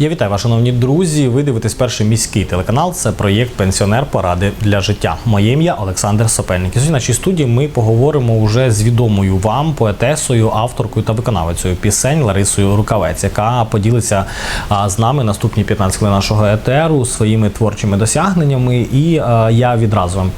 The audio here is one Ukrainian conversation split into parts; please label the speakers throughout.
Speaker 1: Я вітаю вас, шановні друзі. Ви дивитесь перший міський телеканал. Це проєкт Пенсіонер Поради для життя. Моє ім'я Олександр Сопельник. І Сьогодні в нашій студії ми поговоримо вже з відомою вам поетесою, авторкою та виконавицею пісень Ларисою Рукавець, яка поділиться з нами наступні 15 хвилин нашого етеру своїми творчими досягненнями. І я відразу вам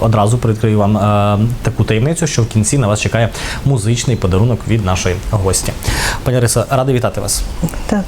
Speaker 1: одразу прикрию вам таку таємницю, що в кінці на вас чекає музичний подарунок від нашої гості. Пані Лариса, радий вітати вас.
Speaker 2: Так.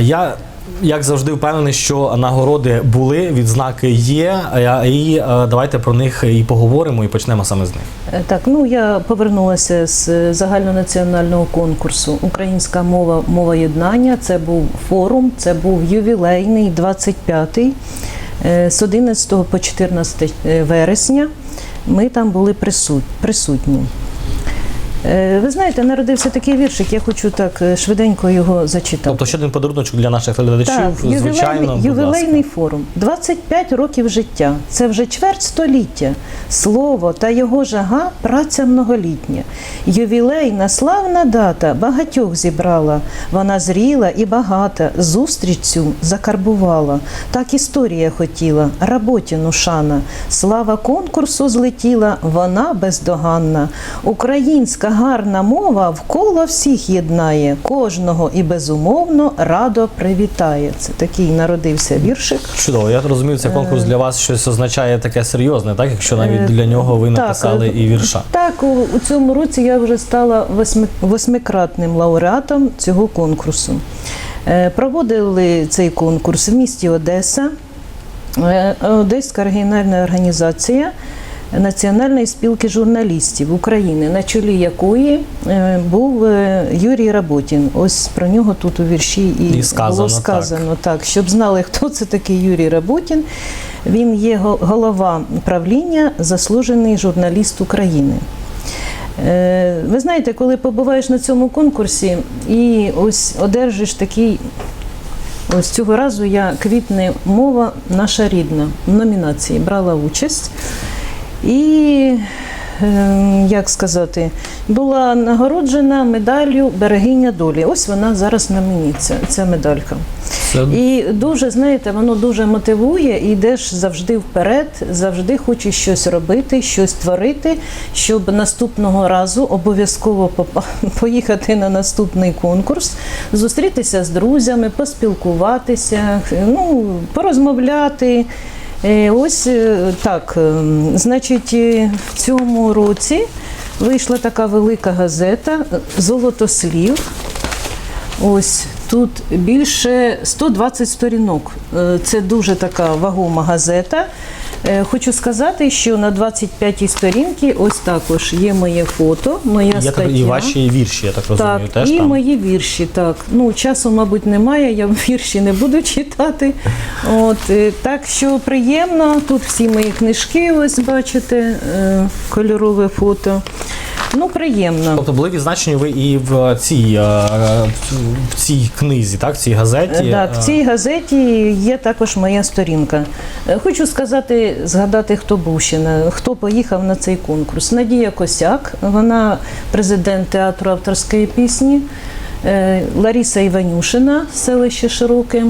Speaker 1: Я як завжди впевнений, що нагороди були, відзнаки є, і е, давайте про них і поговоримо, і почнемо саме з них.
Speaker 2: Е, Так, ну я повернулася з загальнонаціонального конкурсу Українська мова мова єднання. Це був форум, це був ювілейний 25-й е, з 11 по 14 вересня. Ми там були присут- присутні. Е, Ви знаєте, народився такий віршик, я хочу так е, швиденько його зачитати.
Speaker 1: Тобто ще один подарунок для наших глядачів,
Speaker 2: Так,
Speaker 1: звичайно,
Speaker 2: ювілейний,
Speaker 1: будь
Speaker 2: ювілейний форум. 25 років життя. Це вже чверть століття. Слово та його жага праця многолітня. Ювілейна славна дата багатьох зібрала. Вона зріла і багата, зустріч цю закарбувала. Так історія хотіла, Работіну шана. Слава конкурсу злетіла, вона бездоганна. Українська гарна мова вколо всіх єднає, кожного і безумовно радо привітає. Це такий народився віршик.
Speaker 1: Чудово, я розумію, цей конкурс для вас щось означає таке серйозне, так? Якщо навіть
Speaker 2: Е,
Speaker 1: для нього ви написали
Speaker 2: е,
Speaker 1: і вірша.
Speaker 2: Так, у, цьому році я вже стала восьми, восьмикратним лауреатом цього конкурсу. Е, Проводили цей конкурс в місті Одеса, Е, Одеська регіональна організація Національної спілки журналістів України, на чолі якої е, був е, Юрій Работін. Ось про нього тут у вірші і,
Speaker 1: І сказано,
Speaker 2: було сказано так, щоб знали, хто це такий Юрій Работін. Він є голова правління, заслужений журналіст України. Е, Ви знаєте, коли побуваєш на цьому конкурсі і ось одержиш такий. Ось цього разу я квітне мова наша рідна в номінації брала участь. І, е, як сказати, була нагороджена медаллю Берегиня долі. Ось вона зараз на мені, ця, ця медалька.
Speaker 1: Це
Speaker 2: І дуже, знаєте, воно дуже мотивує, і йдеш завжди вперед, завжди хочеш щось робити, щось творити, щоб наступного разу обов'язково поїхати на наступний конкурс, зустрітися з друзями, поспілкуватися, ну, порозмовляти. Е, Ось е, так, ем, значить, е, в цьому році вийшла така велика газета Золотослів. Ось тут більше 120 сторінок. Е, Це дуже така вагома газета. Е, Хочу сказати, що на 25-й сторінці ось також є моє фото, моя
Speaker 1: я
Speaker 2: стаття.
Speaker 1: так, і ваші вірші, я так розумію,
Speaker 2: Так,
Speaker 1: теж
Speaker 2: і
Speaker 1: там.
Speaker 2: мої вірші, так. Ну, часу, мабуть, немає, я вірші не буду читати. От, е, так що приємно. Тут всі мої книжки, ось бачите, е, кольорове фото. Ну, приємно.
Speaker 1: Тобто були відзначені ви і в цій, е, в цій книзі, так, в цій газеті.
Speaker 2: Е, Так, в
Speaker 1: Е,
Speaker 2: цій газеті є також моя сторінка. Е, Хочу сказати, згадати, хто був ще на хто поїхав на цей конкурс. Надія Косяк, вона президент театру авторської пісні, Е, Лариса Іванюшина, селище Широке,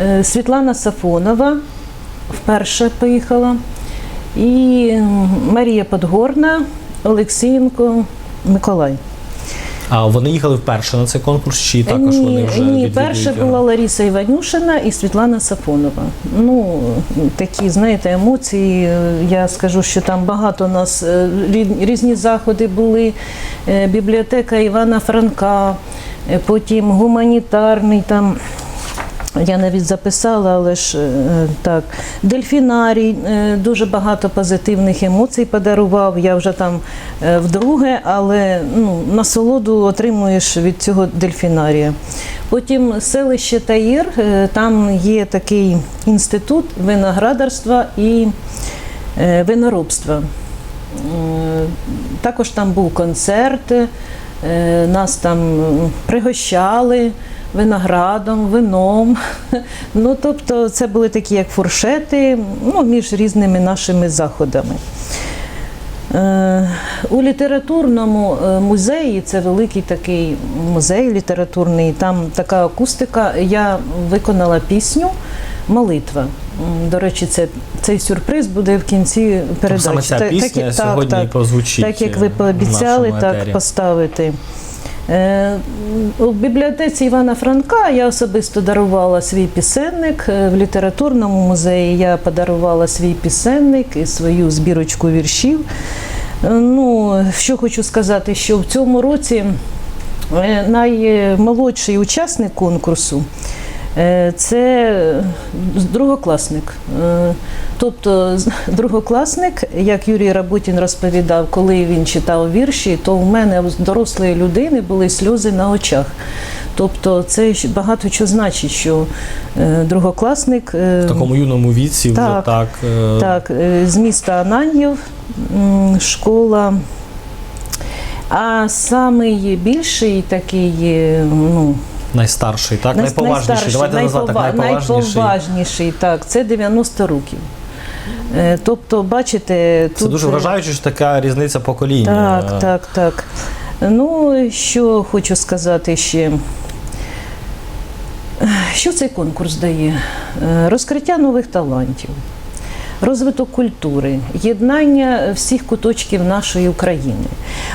Speaker 2: Е, Світлана Сафонова вперше поїхала. І Марія Подгорна, Олексієнко, Миколай.
Speaker 1: А вони їхали вперше на цей конкурс, чи також
Speaker 2: ні,
Speaker 1: вони вже
Speaker 2: ні, перша була Лариса Іванюшина і Світлана Сафонова. Ну такі, знаєте, емоції. Я скажу, що там багато у нас е, різні заходи були. Е, Бібліотека Івана Франка, е, потім гуманітарний там. Я навіть записала, але ж е, так. Дельфінарій е, дуже багато позитивних емоцій подарував. Я вже там е, вдруге, але ну, насолоду отримуєш від цього дельфінарія. Потім селище Таїр, там є такий інститут виноградарства і виноробства. Також там був концерт, нас там пригощали виноградом, вином. Ну, тобто це були такі як фуршети ну, між різними нашими заходами. Е, У літературному е, музеї це великий такий музей літературний. Там така акустика. Я виконала пісню Молитва. До речі, це цей сюрприз буде в кінці передачі.
Speaker 1: саме ця
Speaker 2: Так-
Speaker 1: пісня
Speaker 2: як-
Speaker 1: сьогодні і прозвучить,
Speaker 2: Так як
Speaker 1: е,
Speaker 2: ви пообіцяли, так поставити. Е, У бібліотеці Івана Франка я особисто дарувала свій пісенник. Е, В літературному музеї я подарувала свій пісенник і свою збірочку віршів. Е, Ну, що хочу сказати, що в цьому році наймолодший учасник конкурсу це другокласник. Е, Тобто другокласник, як Юрій Работін розповідав, коли він читав вірші, то у мене у дорослої людини були сльози на очах. Тобто це багато що значить, що е, другокласник е,
Speaker 1: В такому юному віці вже
Speaker 2: Так,
Speaker 1: так. е,
Speaker 2: так, е, з міста Ананьїв м, школа. А самий більший такий, е, ну,
Speaker 1: Найстарший, так?
Speaker 2: най-
Speaker 1: найповажніший. Давайте назвати так, найповажніший.
Speaker 2: найповажніший, так, це 90 років. Е, Тобто, бачите, тут...
Speaker 1: Це дуже
Speaker 2: е,
Speaker 1: вражаюче, що така різниця покоління.
Speaker 2: Так, так, так. Ну, що хочу сказати ще. Що цей конкурс дає? Е, Розкриття нових талантів, розвиток культури, єднання всіх куточків нашої України.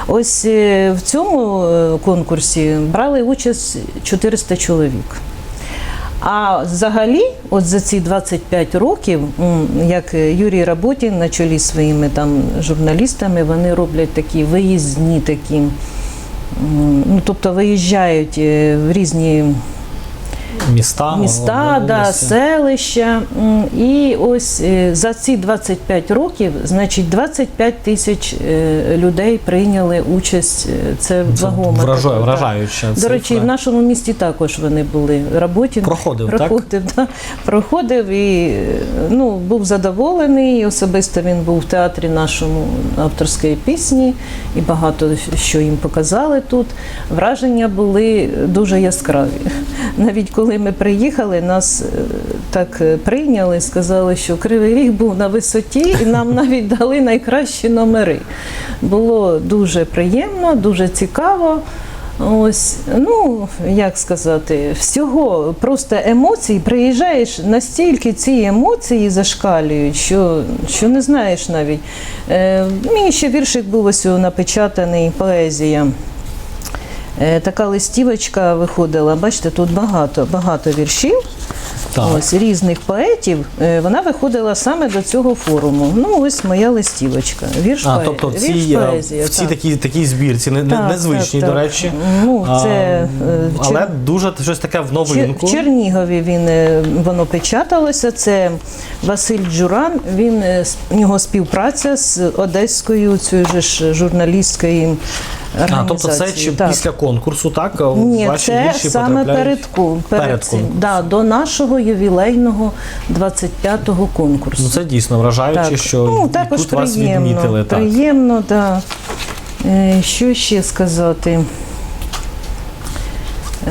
Speaker 2: Ось е, в цьому е, конкурсі брали участь 400 чоловік. А взагалі, от за ці 25 років, як Юрій Работін на чолі своїми там журналістами, вони роблять такі виїзні такі. Ну, тобто виїжджають е, в різні
Speaker 1: Міста,
Speaker 2: міста, да, селища. І ось е, за ці 25 років, значить, 25 тисяч е, людей прийняли участь. е, Це вагома.
Speaker 1: вражає,
Speaker 2: така,
Speaker 1: вражаюча
Speaker 2: До речі, в нашому місті також вони були. Работін
Speaker 1: Проходив, так?
Speaker 2: да, проходив і ну, був задоволений. Особисто він був в театрі нашому авторської пісні і багато що їм показали тут. Враження були дуже яскраві. Навіть коли ми приїхали, нас е, так е, прийняли, сказали, що Кривий Ріг був на висоті, і нам навіть дали найкращі номери. Було дуже приємно, дуже цікаво. Ось, ну як сказати, всього просто емоцій. Приїжджаєш настільки ці емоції зашкалюють, що, що не знаєш навіть. Е, мій ще віршик був ось напечатаний поезія. Е, така листівочка виходила. Бачите, тут багато, багато віршів.
Speaker 1: Так.
Speaker 2: Ось різних поетів. Е, Вона виходила саме до цього форуму. Ну, ось моя листівочка. Вірш,
Speaker 1: А,
Speaker 2: поe-
Speaker 1: тобто в цій, е,
Speaker 2: поезія.
Speaker 1: в цій
Speaker 2: так.
Speaker 1: такій, такій збірці, не,
Speaker 2: Так,
Speaker 1: незвичній,
Speaker 2: так,
Speaker 1: до речі.
Speaker 2: Ну, це,
Speaker 1: А,
Speaker 2: е,
Speaker 1: але дуже щось таке в новинку.
Speaker 2: В Чернігові він воно печаталося. Це Василь Джуран. Він у нього співпраця з одеською цією ж
Speaker 1: А, тобто це чи
Speaker 2: Так.
Speaker 1: після конкурсу, так?
Speaker 2: Ні,
Speaker 1: Ваші
Speaker 2: це
Speaker 1: вірші
Speaker 2: саме перед, перед,
Speaker 1: перед
Speaker 2: цим.
Speaker 1: конкурсом.
Speaker 2: Да, до нашого ювілейного 25-го конкурсу.
Speaker 1: Ну це дійсно вражаюче, що
Speaker 2: ну, також
Speaker 1: тут вас
Speaker 2: приємно,
Speaker 1: відмітили. Так.
Speaker 2: приємно, да. Е, Що ще сказати?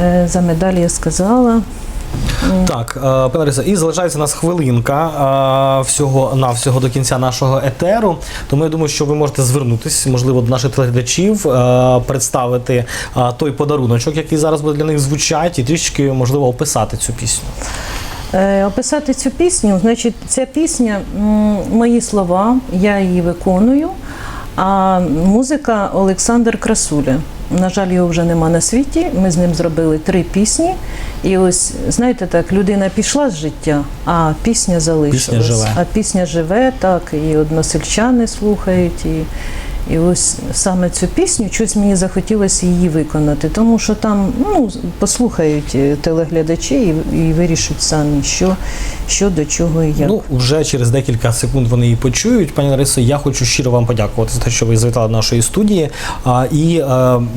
Speaker 2: Е, За медаль я сказала.
Speaker 1: Так, е, пане і залишається нас хвилинка е, всього на всього до кінця нашого етеру. Тому я думаю, що ви можете звернутися, можливо, до наших телеглядачів, е, представити той подаруночок, який зараз буде для них звучати, і трішки можливо описати цю пісню.
Speaker 2: Описати цю пісню, значить, ця пісня мої слова, я її виконую. А музика Олександр Красуля. На жаль, його вже нема на світі. Ми з ним зробили три пісні. І ось, знаєте, так, людина пішла з життя, а пісня залишилась.
Speaker 1: Пісня живе.
Speaker 2: А пісня живе, так, і односельчани слухають. І, і ось саме цю пісню, щось мені захотілося її виконати, тому що там ну, послухають е, телеглядачі і, і вирішать самі, що, що до чого і як.
Speaker 1: Ну, вже через декілька секунд вони її почують. Пані Ларисо, я хочу щиро вам подякувати за те, що ви завітали до нашої студії. А, і е,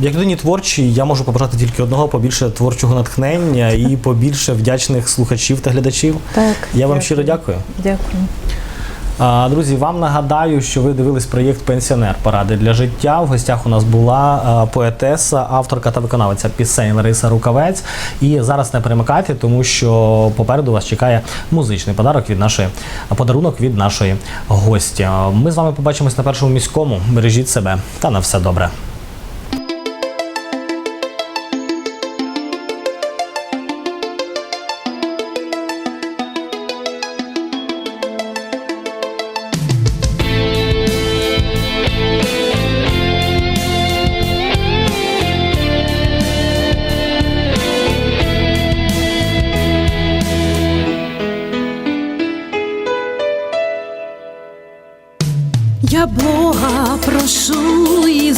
Speaker 1: як людині творчій, я можу побажати тільки одного: побільше творчого натхнення і побільше вдячних слухачів та глядачів.
Speaker 2: так,
Speaker 1: Я вам
Speaker 2: дякую.
Speaker 1: щиро дякую.
Speaker 2: Дякую.
Speaker 1: Друзі, вам нагадаю, що ви дивились проєкт Пенсіонер поради для життя. В гостях у нас була поетеса, авторка та виконавиця пісень Лариса Рукавець. І зараз не перемикайте, тому що попереду вас чекає музичний подарок від нашої подарунок від нашої гості. Ми з вами побачимось на першому міському. Бережіть себе та на все добре.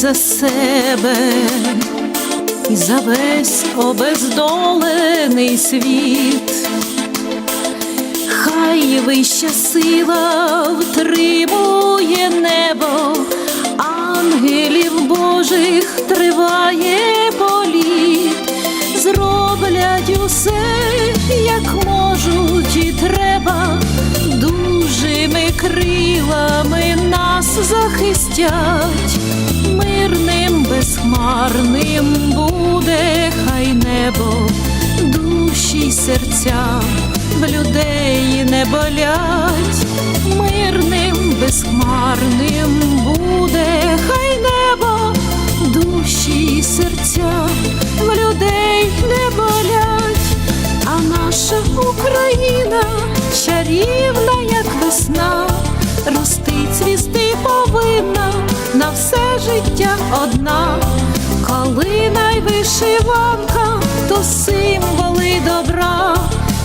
Speaker 2: За себе, і за весь обездолений світ. Хай вища сила втримує небо, ангелів Божих триває політ, зроблять усе, як можуть і треба, дужими крилами нас захистять, мирним, безхмарним буде хай небо, душі й серця в людей не болять, мирним, безхмарним все одна, коли найвишиванка, то символи добра,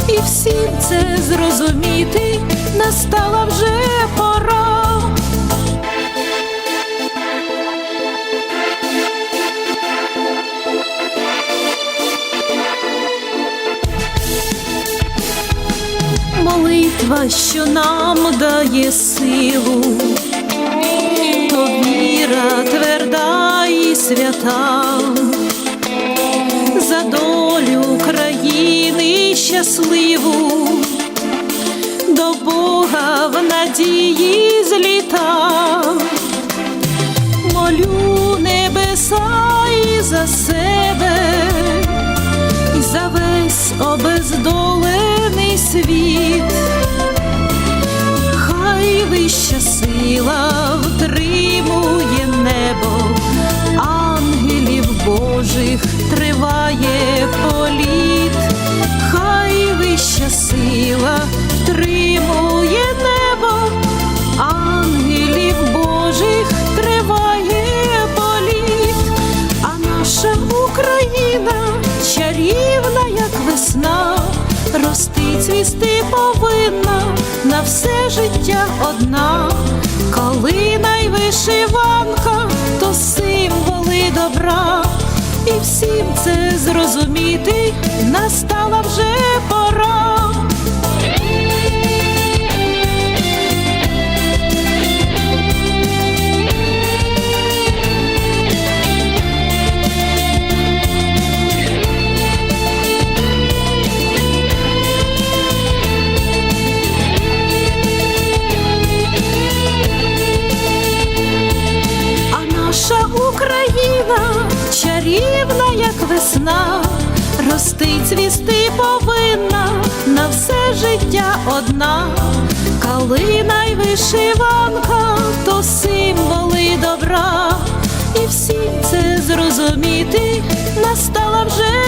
Speaker 2: і всім це зрозуміти настала вже пора. Молитва, що нам дає силу, віра тверда і свята, за долю країни щасливу, до Бога в надії зліта, молю небеса і за себе і за весь обездолений світ, хай вища сила Божих триває політ, хай вища сила втримує небо, ангелів Божих триває політ, а наша Україна чарівна, як весна, рости цвісти повинна на все життя одна, коли найвишиванка, то символи добра, і всім це зрозуміти настала вже пора. А наша Україна чарівна, як весна, ростить цвісти повинна на все життя одна, калина й вишиванка, то символи добра, і всім це зрозуміти настала вже